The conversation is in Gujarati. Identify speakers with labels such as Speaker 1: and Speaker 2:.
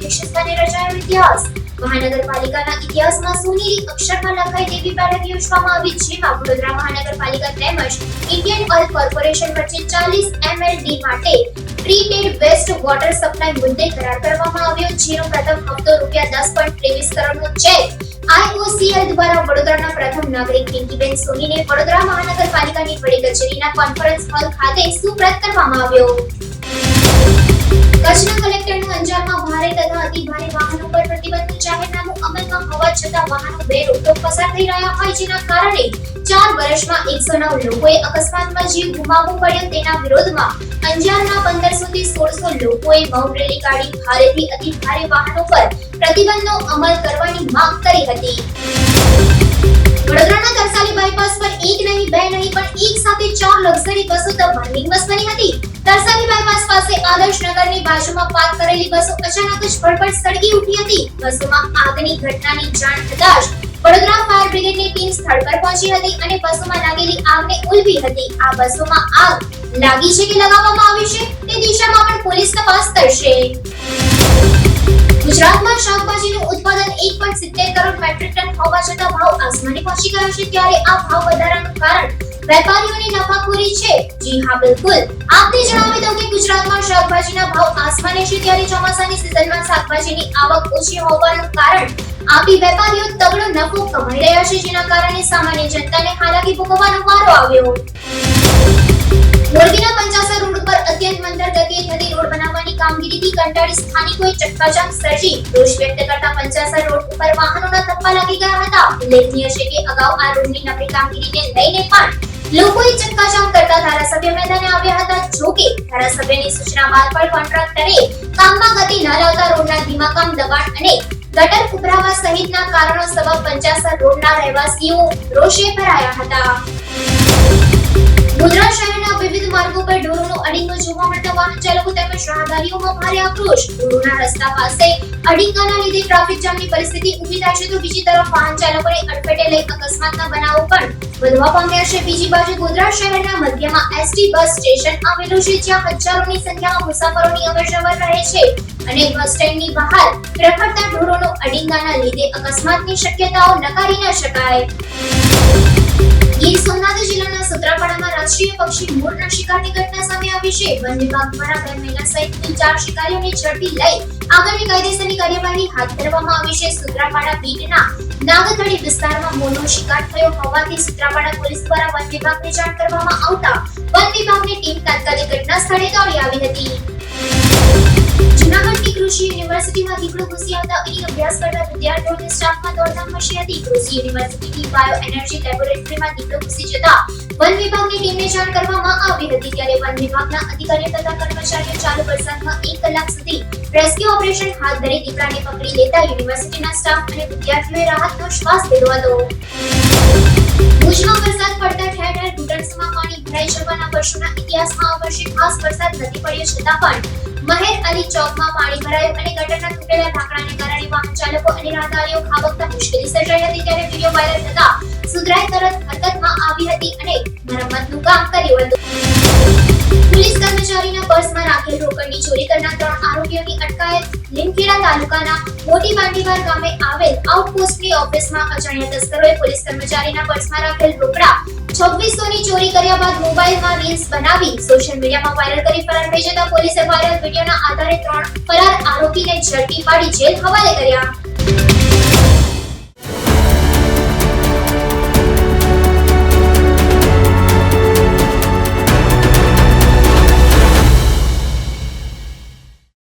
Speaker 1: નીતિબેન સોનીના અધ્યક્ષસ્થાને રચાયો ઇતિહાસ. મહાનગરપાલિકાના ઇતિહાસમાં સોનેરી અક્ષરમાં લખાઈ દેવી બેઠક યોજવામાં આવી, જેમાં વડોદરા મહાનગરપાલિકા તેમજ ઇન્ડિયન ઓઇલ કોર્પોરેશન વચ્ચે ચાલીસ એમએલડી માટે ટ્રીટેડ વેસ્ટ વોટર સપ્લાય મુદ્દે કરાર કરવામાં આવ્યો, જેનો પ્રથમ હપ્તો રૂપિયા દસ પોઈન્ટ ત્રેવીસ કરોડનો ચેક આઈઓસીએલ દ્વારા વડોદરાના પ્રથમ નાગરિક પિંકીબેન સોનીને વડોદરા મહાનગરપાલિકાની વડી કચેરીના કોન્ફરન્સ હોલ ખાતે સુપ્રત કરવામાં આવ્યો. કચ્છના કલેક્ટરનું અંજારમાં ભારે તથા અતિ ભારે વાહનો પર પ્રતિબંધનું જાહેરનામું અમલમાં હોવા છતાં વાહનો બેરોકટોક પસાર થઈ રહ્યા હોય જેના કારણે ચાર વર્ષમાં એકસો નવ લોકોએ અકસ્માતમાં જીવ ગુમાવવો પડ્યો. તેના વિરોધમાં અંજારના પંદરસો થી સોળસો લોકોએ મૌન રેલી કાઢી. ભારેથી અતિ ભારે વાહનો પર પ્રતિબંધનો અમલ કરવાની માંગ કરી હતી. વડોદરાના તરસાલી બાજુમાં પાર્ક કરેલી બસો અચાનક જ ભડભડ સળગી ઉઠી હતી. બસોમાં આગની ઘટનાની જાણ થતા જ વડોદરા ફાયર બ્રિગેડની ટીમ સ્થળ પર પહોંચી હતી અને બસોમાં લાગેલી આગને ઉલવી હતી. આ બસોમાં આગ લાગી છે કે લગાવવામાં આવી છે તે દિશામાં પણ પોલીસ તપાસ કરશે. ગુજરાતમાં શાકભાજીનું ઉત્પાદન 1.70 કરોડ મેટ્રિક ટન હોવા છતાં ભાવ આસમાને પહોંચી ગયો છે ત્યારે આ ભાવ વધારાનું કારણ વેપારીઓની નફાખોરી છે? જી હા, બિલકુલ. આપને જણાવી દઉં કે ગુજરાતમાં શાકભાજીના ભાવ આસમાને છે ત્યારે ચોમાસાની સિઝનમાં શાકભાજીની આવક ઓછી હોવાનું કારણ આપી વેપારીઓ તગડો નફો કમાઈ રહ્યા છે, જેના કારણે સામાન્ય જનતાને હાલાકી ભોગવવાનો વારો આવ્યો. મોરબીના પંચાસર રોડ ઉપર અત્યંત મંદર ગતિએ થતી રોડ બનાવવાની કામગીરીથી કંટાળી સ્થાનિકોએ ચક્કાજામ સર્જી. રોષ વ્યક્ત કરતા પંચાસર રોડ ઉપર વાહનોના થપ્પા લાગી ગયા હતા. ઉલ્લેખનીય છે કે અગાઉ આ રોડની નબળી કામગીરીને લઈને પણ લોકોએ ચક્કાજામ કરતા ધારાસભ્ય મેદાને આવ્યા હતા જોકે ધારાસભ્યની સૂચના બાદ પણ કોન્ટ્રાક્ટરે કામમાં ગતિ ન લાવતા રોડના ધીમા કામ દબાણ અને ગટર ઉભરાવા સહિતના કારણો સબબ પંચાસર રોડના રહેવાસીઓ રોષે ભરાયા હતા. ગુજરાત શહેરના વિવિધ માર્ગો પર ઢોરોનો અડીંગો જોવા મળતા વાહન ચાલકો તેમજ રાહદારીઓમાં ભારે આક્રોશ. ઢોરોના રસ્તા પાસે અડીંગાના લીધે ટ્રાફિક જામની પરિસ્થિતિ ઊભી થાય છે તો બીજી તરફ વાહન ચાલકોને અડફેટે લઈ અકસ્માતના બનાવો પણ વધવા પામ્યા છે. બીજી બાજુ ગોધરા શહેરના મધ્યમાં એસટી બસ સ્ટેશન આવેલું છે જ્યાં હજારોની સંખ્યામાં મુસાફરોની અવરજવર રહે છે. અને બસ સ્ટેન્ડની બહાર રખડતા ઢોરોનો અડિંગાના લીધે અકસ્માતની શક્યતાઓ નકારી ન શકાય. ગીર સોમનાથ જિલ્લાના સુત્રાપાડામાં રાષ્ટ્રીય પક્ષી મોરના શિકારની ઘટના સામે આવી છે. વન વિભાગ દ્વારા બે મહિલા સહિત કુલ ચાર શિકારીઓને ઝડપી લઈ આગળની કાયદેસરની કાર્યવાહી હાથ ધરવામાં આવી છે. સુત્રાપાડા બીટના નાગથડી વિસ્તારમાં મોરનો શિકાર થયો હોવાથી સુત્રાપાડા પોલીસ દ્વારા વન વિભાગને જાણ કરવામાં આવતા વન વિભાગની ટીમ તાત્કાલિક ઘટના સ્થળે દોડી આવી હતી. કૃષિ યુનિવર્સિટીમાં દીકરો ઘૂસી આવતા અહીં અભ્યાસ કરતા વિદ્યાર્થીઓને સ્ટાફમાં દોડધામ મચી હતી. કૃષિ યુનિવર્સિટીની બાયો એનર્જી લેબોરેટરીમાં દીકરો ઘૂસી જતા વન વિભાગની ટીમને જાણ કરવામાં આવી હતી. ત્યારે વન વિભાગના અધિકારીઓ તથા કર્મચારીઓ ચાલુ વરસાદમાં એક કલાક સુધી રેસ્ક્યુ ઓપરેશન હાથ ધરી દીપડાને પકડી લેતા યુનિવર્સિટીના સ્ટાફ અને વિદ્યાર્થીઓએ રાહતનો શ્વાસ લીધો હતો. ભુજમાં વરસાદ પડતા ઠેર ઠેર ઘૂંટણસમાં પાણી ભરાઈ જવાના વર્ષોના ઇતિહાસમાં આ વર્ષે ખાસ વરસાદ નથી પડ્યો છતાં પણ મહેર અલી ચોકમાં પાણી ભરાયું અને ગટરના તૂટેલા ઢાંકણાને કારણે વાહન ચાલકો અને રાહદારીઓ ખાબકતા મુશ્કેલી સર્જાઈ હતી ત્યારે વીડિયો વાયરલ થતા સુધરાઈ તરત હરકતમાં આવી હતી અને મરમ્મતનું કામ કર્યું હતું. પોલીસ કર્મચારીના પર્સમાં રાખેલ રોકડની ચોરી કરનાર ત્રણ લીમખેડા તાલુકાના મોટી બાંડીવાર ગામે આવેલ આઉટપોસ્ટની ઓફિસમાં અજાણ્યા તસ્કરોએ પોલીસ કર્મચારીના પર્સમાં રાખેલ રોકડા છવ્વીસો ચોરી કર્યા બાદ મોબાઈલમાં રીલ્સ બનાવી સોશિયલ મીડિયામાં વાયરલ કરી ફરાર થઈ જતા પોલીસે વાયરલ વિડીયોના આધારે ત્રણ ફરાર આરોપીને ઝડપી પાડી જેલ હવાલે કર્યા.